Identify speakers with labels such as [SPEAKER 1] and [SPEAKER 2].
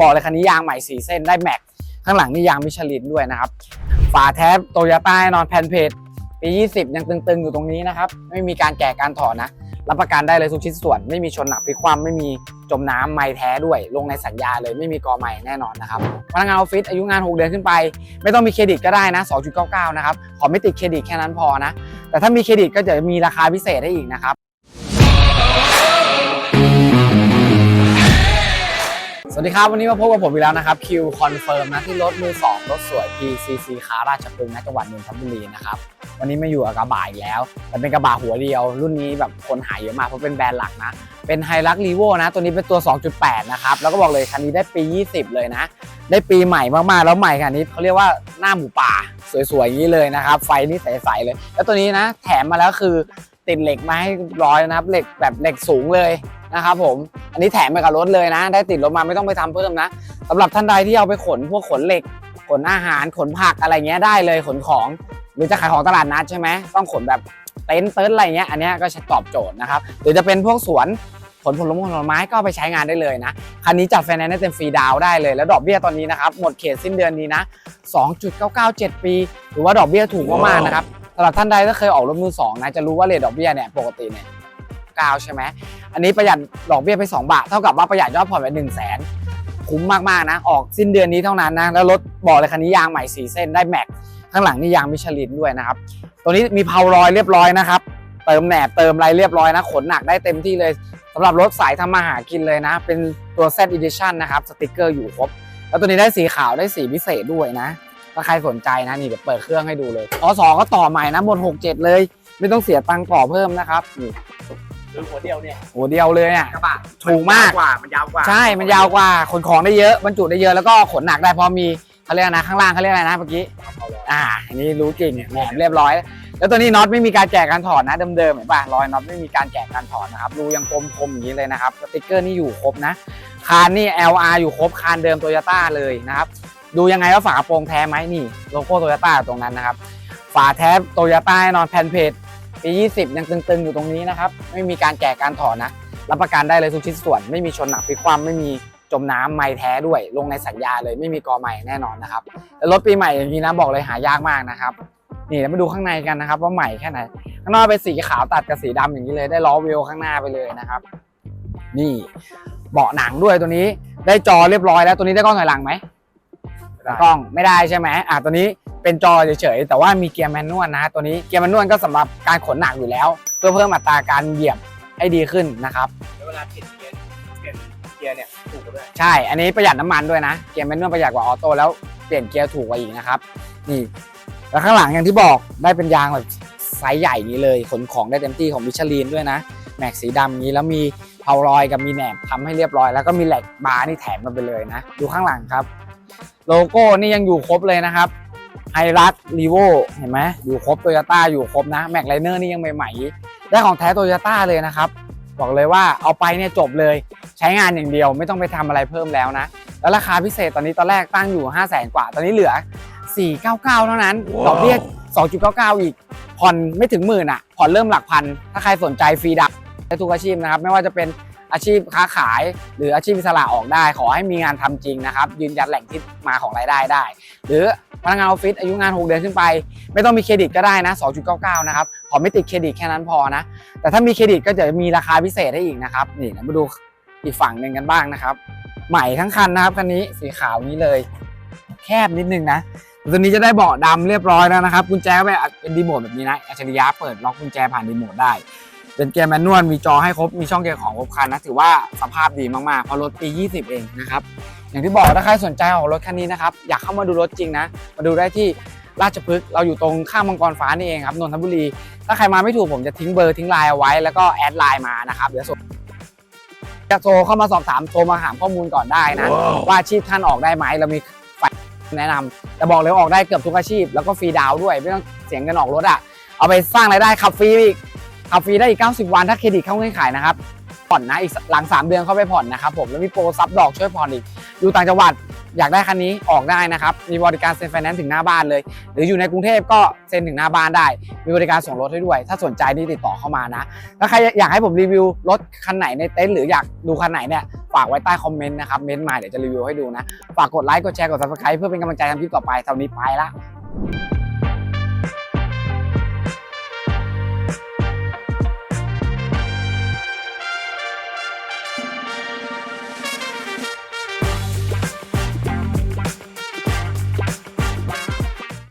[SPEAKER 1] บอกเลยคันนี้ยางใหม่สีเส้นได้แม็ก ข้างหลังนี่ยางมิชลินด้วยนะครับ ฝาแท้โตโยต้าแน่นอนแผ่นเพจปี 20 ยังตึงๆอยู่ตรงนี้นะครับ ไม่มีการแกะการถอดนะ รับประกันได้เลยทุกชิ้นส่วน ไม่มีชนหนักพิคว่ำไม่มีจมน้ำไม่แท้ด้วย ลงในสัญญาเลยไม่มีกอใหม่แน่นอนนะครับพนักงานออฟฟิศอายุงาน 6 เดือนขึ้นไป ไม่ต้องมีเครดิตก็ได้นะ 2.99 นะครับ ขอไม่ติดเครดิตแค่นั้นพอนะ แต่ถ้ามีเครดิตก็จะมีราคาพิเศษให้อีกนะครับ สวัสดีครับ วันนี้มาพบกับผมอีกแล้วนะครับคิวคอนเฟิร์มนะที่รถมือ2รถสวย PCC ค้าราชพฤกษ์นะจังหวัดนนทบุรีนะครับวันนี้มาอยู่กับกระบะอีกแล้วแต่เป็นกระบะหัวเดียว รุ่นนี้แบบคนหายเยอะมากเพราะเป็นแบรนด์หลักนะ เป็นไฮรักรีโวนะ ตัวนี้เป็นตัว 2.8 นะครับ แล้วก็บอกเลยคันนี้ได้ปี 20 เลยนะ ได้ปีใหม่มากๆ แล้วใหม่ขนนี้เขาเรียกว่าหน้าหมูป่า สวยๆอย่างนี้เลยนะครับไฟนี่ใสๆเลย แล้วตัวนี้นะ แถมมาแล้วคือ ติดเหล็กมาให้ร้อยนะครับ เหล็กแบบเหล็กสูงเลยนะครับผม อันนี้แถมไปกับรถเลยนะ ได้ติดรถมาไม่ต้องไปทำเพิ่มนะสำหรับท่านใดที่เอาไปขนพวกขนเหล็ก ขนอาหาร ขนผักอะไรเงี้ยได้เลย ขนของ หรือจะขายของตลาดนัดใช่ไหม ต้องขนแบบเต็นท์เติร์นอะไรเงี้ย อันนี้ก็ตอบโจทย์นะครับ หรือจะเป็นพวกสวนขนผลไม้ผลไม้ก็ไปใช้งานได้เลยนะ คันนี้จัดไฟแนนซ์ได้เต็มฟรีดาวได้เลย แล้วดอกเบี้ยตอนนี้นะครับ หมดเขตสิ้นเดือนนี้นะ 2.997 ปี หรือว่าดอกเบี้ยถูกมากๆนะครับ สำหรับท่านใดถ้าเคยออกรถมือสองนะจะรู้ว่าเรทดอกเบี้ยเนี่ยปกติเนี่ย9ใช่ไหมอันนี้ประหยัดดอกเบี้ยไป 2 บาท เท่ากับว่าประหยัดยอดผ่อนไป1 0 0 0 0แสนคุ้มมากๆนะ ออกสิ้นเดือนนี้เท่านั้นนะ แล้วรถบอกเลยคันนี้ยางใหม่สีเส้นได้แม็กข้างหลังนี่ยางมิชลินด้วยนะครับ ตัวนี้มีเพารอยเรียบร้อยนะครับ เติมแหนบเติมอะไรเรียบร้อยนะ ขนหนักได้เต็มที่เลยสำหรับรถสายทำมาหากินเลยนะ เป็นตัว Z Edition นะครับ สติกเกอร์อยู่ครบ แล้วตัวนี้ได้สีขาวได้สีพิเศษด้วยนะ ถ้าใครสนใจนะนี่เดี๋ยวเปิดเครื่องให้ดูเลยอสอก็ต่อใหม่นะหมด67 เลย ไม่ต้องเสียตังค์ต่อเพิ่มนะครับนี่
[SPEAKER 2] หรือหัวเดียวเนี่ย
[SPEAKER 1] โหเดียวเลยอะ
[SPEAKER 2] กระบะ
[SPEAKER 1] ถูกมาก
[SPEAKER 2] นยวกว่ามันยาวกว่า
[SPEAKER 1] ใช่มันยาวกว่าขนของได้เยอะบรรจุได้เยอะแล้วก็ขนหนักได้เพราะมีเขาเรียกอะไรนะข้างล่างเขาเรียกอะไรนะเมื่อกี้อ่าอันนี้รู้จริงแหนมเรียบร้อย แล้วตัวนี้น็อตไม่มีการแกะการถอดนะเดิมๆเห็นป่ะรอยน็อตไม่มีการแกะการถอดนะครับรูยังกลมคมอย่างนี้เลยนะครับสติกเกอร์นี่อยู่ครบนะคานนี่ LR อยู่ครบคานเดิมโตโยต้าเลยนะครับ ดูยังไงว่าฝากระโปรงแท้ไหมนี่โลโก้โตโยต้าตรงนั้นนะครับ ฝาแท้โตโยต้าแน่นอนแผ่นเพจปี 20 ยังตึงๆอยู่ตรงนี้นะครับ ไม่มีการแกะการถอดนะ รับประกันได้เลยทุกชิ้นส่วน ไม่มีชนหนักพลิกคว่ำไม่มีจมน้ำไม่แท้ด้วย ลงในสัญญาเลยไม่มีกอใหม่แน่นอนนะครับแล้วรถปีใหม่อย่างนี้นะบอกเลยหายากมากนะครับ นี่เดี๋ยวมาดูข้างในกันนะครับ ว่าใหม่แค่ไหนข้างนอกเป็นสีขาวตัดกับสีดำอย่างนี้เลยได้ล้อวิวข้างหน้าไปเลยนะครับ นี่เบาะหนังด้วยตัวนี้ได้จอเรียบร้อยแล้วตัวนี้ได้กล้องถอยหลังไหม กล้องไม่ได้ใช่ไหมอะตัวนี้เป็นจอเฉยๆแต่ว่ามีเกียร์แมนนวลนะตัวนี้เกียร์แมนนวลก็สำหรับการขนหนักอยู่แล้ว เพื่อเพิ่มอัตราการเหยียบให้ดีขึ้นนะครับ
[SPEAKER 2] แล้วเวลาเปลี่ยนเกียร์เปลี่ยนเกียร์เนี่ยถูกกว่าด้วย
[SPEAKER 1] ใช่ อันนี้ประหยัดน้ำมันด้วยนะเกียร์แมนนวลประหยัดกว่าออโต้แล้วเปลี่ยนเกียร์ถูกกว่าอีกนะครับนี่แล้วข้างหลังอย่างที่บอกได้เป็นยางแบบไซส์ใหญ่อย่างนี้เลยขนของได้เต็มที่ของมิชลินด้วยนะแม็กสีดำอย่างนี้แล้วมีเพารอยกับมีแหนบทำให้เรียบร้อย แล้วก็มีแหลกบาร์นี่แถมมาไปเลยนะ ดูข้างหลังครับ โลโก้นี่ยังอยู่ครบเลยนะครับไฮรัสรีโวเห็นไหมอยู่ครบโตโยต้าอยู่ครบนะแม็กไลเนอร์นี่ยังใหม่ๆได้ของแท้โตโยต้าเลยนะครับ บอกเลยว่าเอาไปเนี่ยจบเลยใช้งานอย่างเดียวไม่ต้องไปทำอะไรเพิ่มแล้วนะ แล้วราคาพิเศษตอนนี้ตอนแรกตั้งอยู่ 5 0 0แสนกว่า ตอนนี้เหลือ 499 เท่านั้นดอกเบี้ย2.99 อีก ผ่อนไม่ถึงหมื่นอะ ผ่อนเริ่มหลักพัน ถ้าใครสนใจฟรีดักได้ทุกอาชีพนะครับ ไม่ว่าจะเป็น อาชีพค้าขาย หรืออาชีพอิสระออกได้ ขอให้มีงานทำจริงนะครับ ยืนยันแหล่งที่มาของรายได้ได้ หรือพนักงานออฟฟิศอายุงาน 6 เดือนขึ้นไป ไม่ต้องมีเครดิตก็ได้นะ 2.99 นะครับ ขอไม่ติดเครดิตแค่นั้นพอนะ แต่ถ้ามีเครดิตก็จะมีราคาพิเศษให้อีกนะครับ นี่เดี๋ยวมาดูอีกฝั่งหนึ่งกันบ้างนะครับ ใหม่ทั้งคันนะครับคันนี้สีขาวนี้เลย แคบนิดนึงนะตัวนี้จะได้เบาะดำเรียบร้อยแล้วนะครับกุญแจก็เป็นดีโมดแบบนี้นะอัจฉริยะเปิดล็อกกุญแจผ่านดีโมดได้ เป็นเกียร์แมนนวลมีจอให้ครบมีช่องเกียร์ของครบคันนะถือว่าสภาพดีมากๆเพราะรถปี 20 เองนะครับอย่างที่บอกถ้าใครสนใจออกรถคันนี้นะครับอยากเข้ามาดูรถจริงนะมาดูได้ที่ราชพฤกษ์เราอยู่ตรงข้ามมังกรฟ้านี่เองครับนนทบุรี ถ้าใครมาไม่ถูกผมจะทิ้งเบอร์ทิ้งไลน์เอาไว้แล้วก็แอดไลน์มานะครับเดี๋ยวส่งจะโทรเข้ามาสอบถามโทรมาถามข้อมูลก่อนได้นะ ว่าอาชีพท่านออกได้ไหมเรามีฝ่ายแนะนำแต่บอกเลยว่าออกได้เกือบทุกอาชีพ แล้วก็ฟรีดาวน์ด้วยไม่ต้องเสียเงินออกรถอะเอาไปสร้างรายได้ขับฟรีอีก ขับฟรีได้อีก 90 วันถ้าเครดิตเข้าเงื่อนไขนะครับ ผ่อนนะอีกหลัง 3 เดือนเข้าไปผ่อนนะครับผมแล้วมีโปรซับดอกช่วยผ่อนอีก อยู่ต่างจังหวัดอยากได้คันนี้ออกได้นะครับ มีบริการเซ็นไฟแนนซ์ถึงหน้าบ้านเลย หรืออยู่ในกรุงเทพก็เซ็นถึงหน้าบ้านได้ มีบริการส่งรถให้ด้วย ถ้าสนใจนี่ติดต่อเข้ามานะ ถ้าใครอยากให้ผมรีวิวรถคันไหนในเต็นท์หรืออยากดูคันไหนเนี่ยฝากไว้ใต้คอมเมนต์นะครับ เม้นต์มาเดี๋ยวจะรีวิวให้ดูนะ ฝากกดไลค์ กดแชร์ กด subscribe เพื่อเป็นกำลังใจทำคลิปต่อไปเท่านี้ไปละ